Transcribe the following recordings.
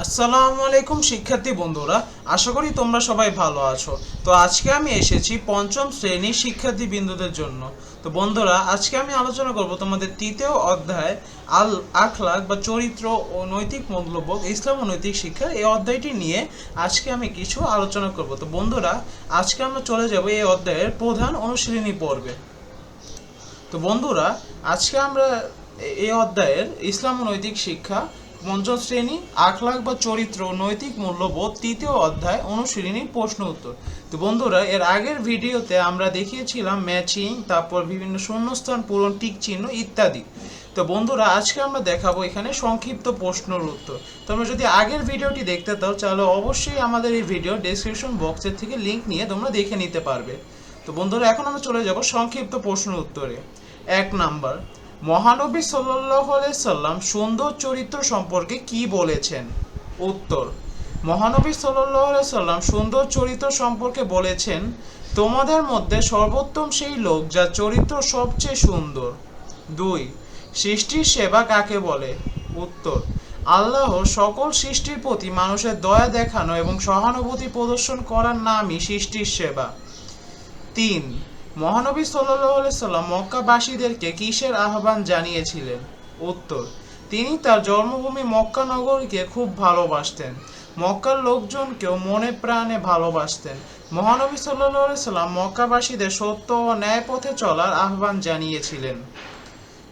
আসসালামু আলাইকুম শিক্ষার্থী বন্ধুরা, আশা করি তোমরা সবাই ভালো আছো। তো আজকে আমি এসেছি পঞ্চম শ্রেণির শিক্ষার্থী বিন্দুদের জন্য। তো বন্ধুরা, আজকে আমি আলোচনা করব তোমাদের তৃতীয় অধ্যায়, আল আখলাক বা চরিত্র ও নৈতিক মূল্যবোধ, ইসলাম ও নৈতিক শিক্ষা এই অধ্যায়টি নিয়ে আজকে আমি কিছু আলোচনা করব। তো বন্ধুরা, আজকে আমরা চলে যাব এই অধ্যায়ের প্রধান অনুশীলনী পর্বে। তো বন্ধুরা, আজকে আমরা এই অধ্যায়ের ইসলাম ও নৈতিক শিক্ষা পঞ্চম শ্রেণি আখলাক বা চরিত্র নৈতিক মূল্যবোধ তৃতীয় অধ্যায় অনুশীলনীর প্রশ্ন উত্তর। তো বন্ধুরা, এর আগের ভিডিওতে আমরা দেখিয়েছিলাম ম্যাচিং, তারপর বিভিন্ন শূন্যস্থান পূরণ, টিক চিহ্ন ইত্যাদি। তো বন্ধুরা, আজকে আমরা দেখাবো এখানে সংক্ষিপ্ত প্রশ্নের উত্তর। তোমরা যদি আগের ভিডিওটি দেখতে চাও তাহলে অবশ্যই আমাদের এই ভিডিও ডেসক্রিপশন বক্সের থেকে লিঙ্ক নিয়ে তোমরা দেখে নিতে পারবে। তো বন্ধুরা, এখন আমরা চলে যাব সংক্ষিপ্ত প্রশ্নের উত্তরে। এক নাম্বার মহানবী সাল্লাহ সাল্লাম সুন্দর চরিত্র সম্পর্কে কি বলেছেন? উত্তর, মহানবী সাল্লাহ সাল্লাম সুন্দর চরিত্র সম্পর্কে বলেছেন, তোমাদের মধ্যে সর্বোত্তম সেই লোক যার চরিত্র সবচেয়ে সুন্দর। দুই, সৃষ্টির সেবা কাকে বলে? উত্তর, আল্লাহ সকল সৃষ্টির প্রতি মানুষের দয়া দেখানো এবং সহানুভূতি প্রদর্শন করার নামই সৃষ্টির সেবা। তিন মহানবী সাল্লাম মক্কাবাসীদেরকে কিসের আহ্বান জানিয়েছিলেন? উত্তর, তিনি তার জন্মভূমি মক্কা নগরীকে খুব ভালোবাসতেন। মক্কার লোকজনকেও মনে প্রাণে ভালোবাসতেন। মহানবী সাল্লাহ সাল্লাম মক্কাবাসীদের সত্য ও ন্যায় পথে চলার আহ্বান জানিয়েছিলেন।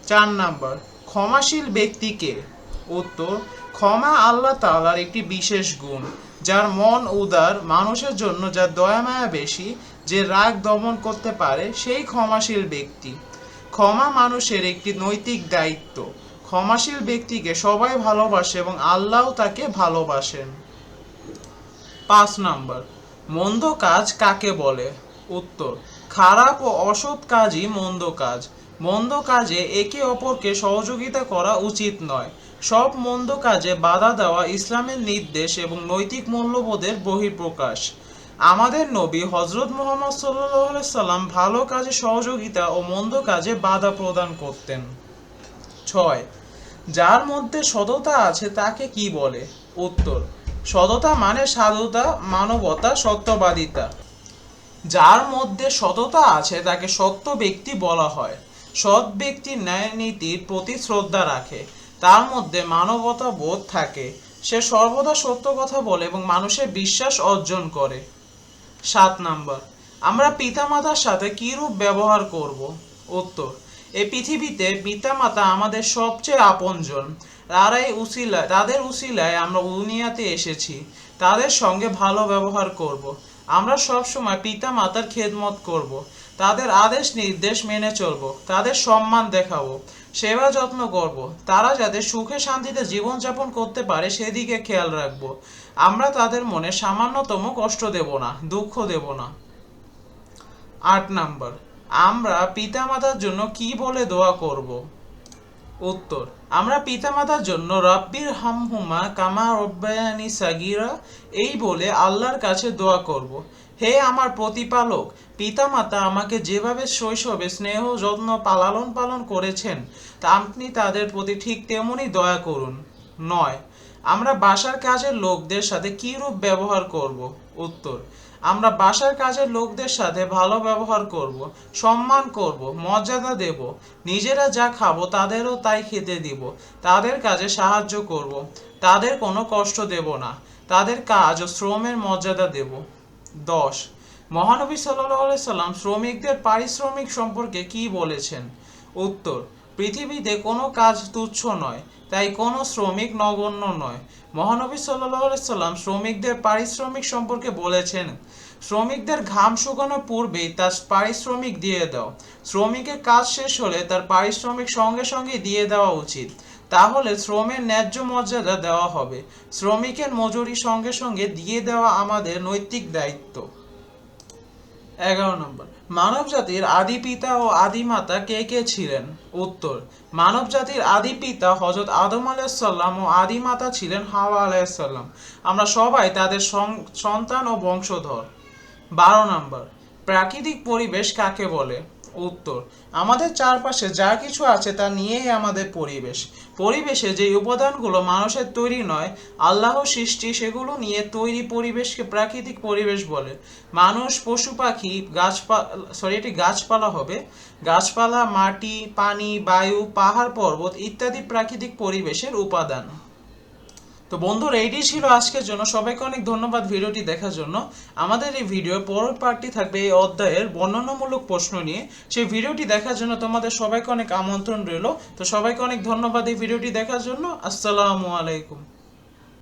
চার নাম্বার, ক্ষমাশীল ব্যক্তিকে উত্তর, ক্ষমা আল্লাহ তাআলার একটি বিশেষ গুণ, যার মন উদার মানুষের জন্য যার দয়া মায়া বেশি যে রাগ দমন করতে পারে, সেই ক্ষমাশীল ব্যক্তি। ক্ষমা মানুষের একটি নৈতিক দায়িত্ব। ক্ষমাশীল ব্যক্তিকে সবাই ভালোবাসে এবং আল্লাহও তাকে ভালোবাসেন। পাঁচ নাম্বার, মন্দ কাজ কাকে বলে? উত্তর, খারাপ ও অসৎ কাজই মন্দ কাজ। মন্দ কাজে একে অপরকে সহযোগিতা করা উচিত নয়। সব মন্দ কাজে বাধা দেওয়া ইসলামের নির্দেশ এবং নৈতিক মূল্যবোধের বহিঃপ্রকাশ। আমাদের নবী হজরত মোহাম্মদ সাল্লাহ সাল্লাম ভালো কাজে সহযোগিতা ও মন্দ কাজে বাধা প্রদান করতেন। ছয়, যার মধ্যে সততা আছে তাকে কি বলে? উত্তর, সততা মানে সাধুতা, মানবতা, সত্যবাদিতা। যার মধ্যে সততা আছে তাকে সত্য ব্যক্তি বলা হয়। সৎ ব্যক্তি ন্যায় নীতির প্রতি শ্রদ্ধা রাখে। তার মধ্যে মানবতা বোধ থাকে। সে সর্বদা সত্য কথা বলে এবং মানুষের বিশ্বাস অর্জন করে। সাত নাম্বার। আমরা পিতামাতার সাথে কিরূপ ব্যবহার করব? উত্তর, এই পৃথিবীতে পিতামাতা আমাদের সবচেয়ে আপনজন। তারাই উসিলায়, তাদের উসিলায় আমরা দুনিয়াতে এসেছি। তাদের সঙ্গে ভালো ব্যবহার করব। আমরা সব সময় পিতা মাতার খেদমত করব। তাদের আদেশ নির্দেশ মেনে চলব। তাদের সম্মান দেখাবো। সেবা যত্ন করব। তারা যাতে সুখে শান্তিতে জীবনযাপন করতে পারে সেদিকে খেয়াল রাখব। আমরা তাদের মনে সামান্যতম কষ্ট দেব না, দুঃখ দেব না। আট নাম্বার, আমরা পিতামাতার জন্য কি বলে দোয়া করব? উত্তর, আমরা পিতামাতার জন্য রব্বির হামহুমা কামা রব্বায়ানি সাগিরা এই বলে আল্লাহর কাছে দোয়া করব। হে আমার প্রতিপালক, পিতামাতা আমাকে যেভাবে শৈশবে স্নেহ, যত্ন পালালন পালন করেছেন, তা আপনি তাদের প্রতি ঠিক তেমনই দয়া করুন। নয়, আমরা বাসার কাজের লোকদের সাথে কিরূপ ব্যবহার করব? উত্তর, আমরা বাসার কাজের লোকদের সাথে ভালো ব্যবহার করব, সম্মান করব, মর্যাদা দেব, নিজেরা যা খাব তাদেরও তাই খেতে দিব, তাদের কাজে সাহায্য করব, তাদের কোনো কষ্ট দেব না, তাদের কাজ ও শ্রমের মর্যাদা দেব। দশ। মহানবী সাল্লাহ সাল্লাম শ্রমিকদের পারিশ্রমিক সম্পর্কে কি বলেছেন? উত্তর, পৃথিবীতে কোনো কাজ তুচ্ছ নয়, তাই কোনো শ্রমিক নগণ্য নয়। মহানবী সাল্লাহ সাল্লাম শ্রমিকদের পারিশ্রমিক সম্পর্কে বলেছেন, শ্রমিকদের ঘাম শুকানোর পূর্বেই তার পারিশ্রমিক দিয়ে দাও। শ্রমিকের কাজ শেষ হলে তার পারিশ্রমিক সঙ্গে সঙ্গে দিয়ে দেওয়া উচিত। তাহলে শ্রমের ন্যায্য মর্যাদা দেওয়া হবে। শ্রমিকের মজুরি সঙ্গে সঙ্গে দিয়ে দেওয়া আমাদের নৈতিক দায়িত্ব। এগারো নম্বর। মানব জাতির আদি পিতা ও আদি মাতা কে কে ছিলেন? উত্তর। মানব জাতির আদি পিতা হজরত আদম আলাইসাল্লাম ও আদি মাতা ছিলেন হাওয়া আলাইসাল্লাম আমরা সবাই তাদের সন্তান ও বংশধর। বারো নম্বর। প্রাকৃতিক পরিবেশ কাকে বলে? উত্তর। আমাদের চারপাশে যা কিছু আছে তা নিয়েই আমাদের পরিবেশ। পরিবেশে যে উপাদানগুলো মানুষের তৈরি নয়, আল্লাহ সৃষ্টি সেগুলো নিয়ে তৈরি পরিবেশকে প্রাকৃতিক পরিবেশ বলে। মানুষ, পশু, পাখি গাছপালা সরি এটি গাছপালা হবে। গাছপালা, মাটি, পানি, বায়ু, পাহাড়, পর্বত ইত্যাদি প্রাকৃতিক পরিবেশের উপাদান। তো বন্ধুরা এইটি ছিল আজকের জন্য। সবাইকে অনেক ধন্যবাদ ভিডিওটি দেখার জন্য। আমাদের এই ভিডিও পরের পার্টটি থাকবে এই অধ্যায়ের বর্ণনামূলক প্রশ্ন নিয়ে। সেই ভিডিওটি দেখার জন্য তোমাদের সবাইকে অনেক আমন্ত্রণ রইল। তো সবাইকে অনেক ধন্যবাদ এই ভিডিওটি দেখার জন্য। আসসালামু আলাইকুম।